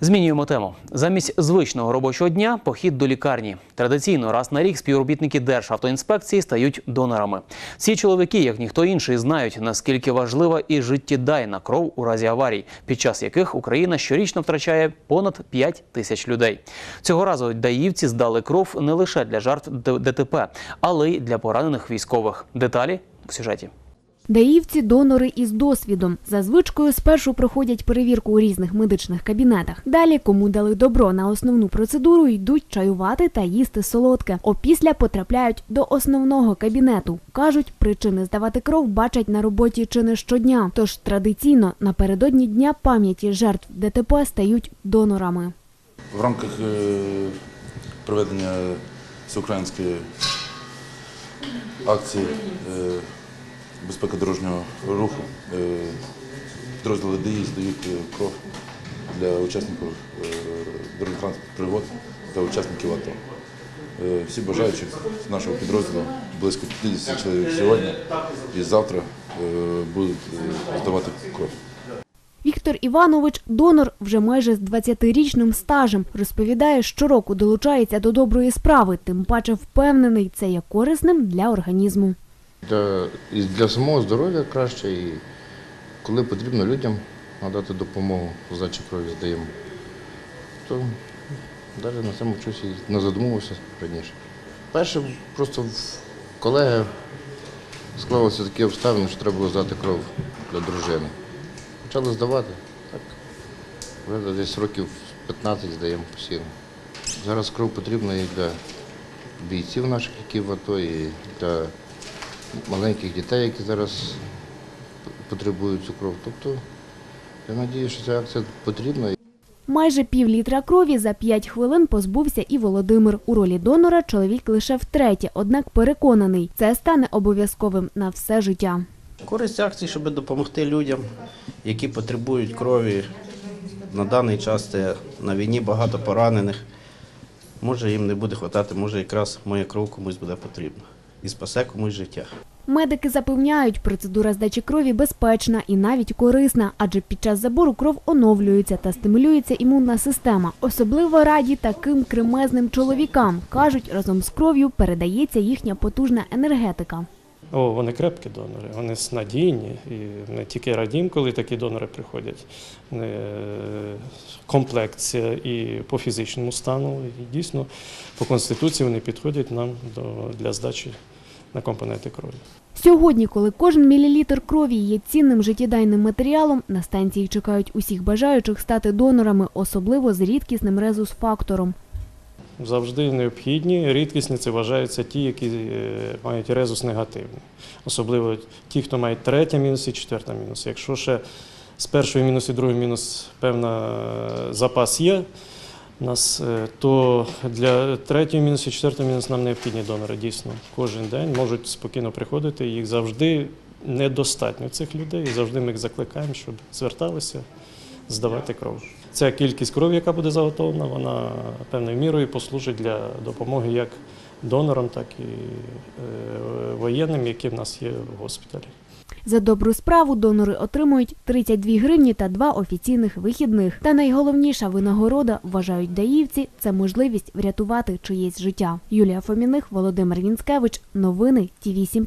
Змінюємо тему. Замість звичного робочого дня похід до лікарні. Традиційно раз на рік співробітники Державтоінспекції стають донорами. Ці чоловіки, як ніхто інший, знають наскільки важлива і життєдайна кров у разі аварій, під час яких Україна щорічно втрачає понад 5 тисяч людей. Цього разу даївці здали кров не лише для жертв ДТП, але й для поранених військових. Деталі в сюжеті. Даївці – донори із досвідом. За звичкою спершу проходять перевірку у різних медичних кабінетах. Далі, кому дали добро на основну процедуру, йдуть чаювати та їсти солодке. Опісля потрапляють до основного кабінету. Кажуть, причини здавати кров бачать на роботі чи не щодня. Тож традиційно напередодні дня пам'яті жертв ДТП стають донорами. В рамках е, проведення всеукраїнської акції е, безпеки дорожнього руху е, підрозділи ДІ здають е, кров для учасників е, дорожньо-транспортних пригод та учасників АТО. Всі бажаючі з нашого підрозділу, близько 50 чоловік сьогодні і завтра будуть здавати кров. Віктор Іванович – донор вже майже з 20-річним стажем. Розповідає, щороку долучається до доброї справи, тим паче впевнений, це є корисним для організму. Для, і для самого здоров'я краще, і коли потрібно людям надати допомогу, здачі крові здаємо, то навіть на цьому щось і не задумувався раніше. Перше, просто в колеги склалися такі обставини, що треба було здати кров для дружини. Почали здавати, так, вже десь років 15 здаємо постійно. Зараз кров потрібна і для бійців наших, які в АТО, і для маленьких дітей, які зараз потребують цю кров. Тобто я сподіваюся, що ця акція потрібна. Майже пів літра крові за 5 хвилин позбувся і Володимир. У ролі донора чоловік лише втретє, однак переконаний, це стане обов'язковим на все життя. Користь акції, щоб допомогти людям, які потребують крові. На даний час це на війні багато поранених. Може їм не буде хватати, може якраз моя кров комусь буде потрібна. І спасе комусь життя. Медики запевняють, процедура здачі крові безпечна і навіть корисна, адже під час забору кров оновлюється та стимулюється імунна система. Особливо раді таким кремезним чоловікам. Кажуть, разом з кров'ю передається їхня потужна енергетика. О, вони крепкі донори, вони надійні. І не тільки радім, коли такі донори приходять. Е, комплекція і по фізичному стану. І дійсно по конституції вони підходять нам до, для здачі на компоненти крові. Сьогодні, коли кожен мілілітр крові є цінним життєдайним матеріалом, на станції чекають усіх бажаючих стати донорами, особливо з рідкісним резус-фактором. Завжди необхідні. Рідкісні це вважаються ті, які е, мають резус негативний. Особливо ті, хто мають третя мінус і четверта мінус. Якщо ще з першої мінус і другої мінус певна е, запас є, нас, е, то для третьої мінус і четвертої мінус нам необхідні донори. Дійсно, кожен день можуть спокійно приходити. Їх завжди недостатньо цих людей. І завжди ми їх закликаємо, щоб зверталися здавати кров. Ця кількість крові, яка буде заготовлена, вона певною мірою послужить для допомоги як донорам, так і е, воєнним, які в нас є в госпіталі. За добру справу донори отримують 32 гривні та два офіційних вихідних. Та найголовніша винагорода, вважають даївці, це можливість врятувати чиєсь життя. Юлія Фоміних, Володимир Вінськевич. Новини Ті 7